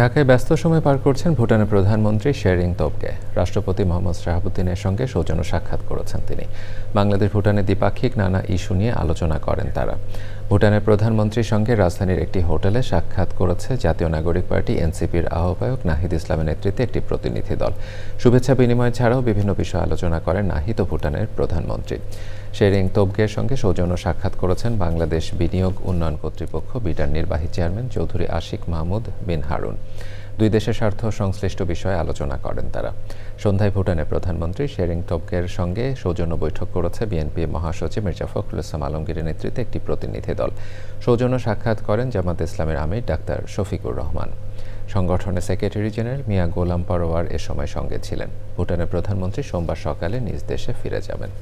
ঢাকায় ব্যস্ত সময় পার করছেন ভুটানের প্রধানমন্ত্রী শেরিং তোবগে রাষ্ট্রপতি মোহাম্মদ শাহাবুদ্দিনের সঙ্গে সৌজন্য সাক্ষাৎ করেছেন তিনি। বাংলাদেশ ভুটানের দ্বিপাক্ষিক নানা ইস্যু নিয়ে আলোচনা করেন তারা। ভুটানের প্রধানমন্ত্রীর সঙ্গে রাজধানীর একটি হোটেলে সাক্ষাৎ করেছে জাতীয় নাগরিক পার্টি এনসিপির আহ্বায়ক নাহিদ ইসলামের নেতৃত্বে একটি প্রতিনিধি দল। শুভেচ্ছা বিনিময় ছাড়াও বিভিন্ন বিষয় আলোচনা করেন নাহিদ ও ভুটানের প্রধানমন্ত্রী। শেরিং তোবগের সঙ্গে সৌজন্য সাক্ষাৎ করেছেন বাংলাদেশ বিনিয়োগ উন্নয়ন কর্তৃপক্ষ বিটার নির্বাহী চেয়ারম্যান চৌধুরী আশিক মাহমুদ বিন হারুন। দুই দেশের স্বার্থ সংশ্লিষ্ট বিষয়ে আলোচনা করেন তারা। সন্ধ্যায় ভুটানের প্রধানমন্ত্রী শেরিং তোবগের সঙ্গে সৌজন্য বৈঠক করেছে বিএনপি মহাসচিব মির্জা ফখরুল ইসলাম আলমগীরের নেতৃত্বে একটি প্রতিনিধি দল। সৌজন্য সাক্ষাৎ করেন জামাত ইসলামের আমির ডাক্তার শফিকুর রহমান। সংগঠনের সেক্রেটারি জেনারেল মিয়া গোলাম পারোয়ার এ সময় সঙ্গে ছিলেন। ভুটানের প্রধানমন্ত্রী সোমবার সকালে নিজ দেশে ফিরে যাবেন।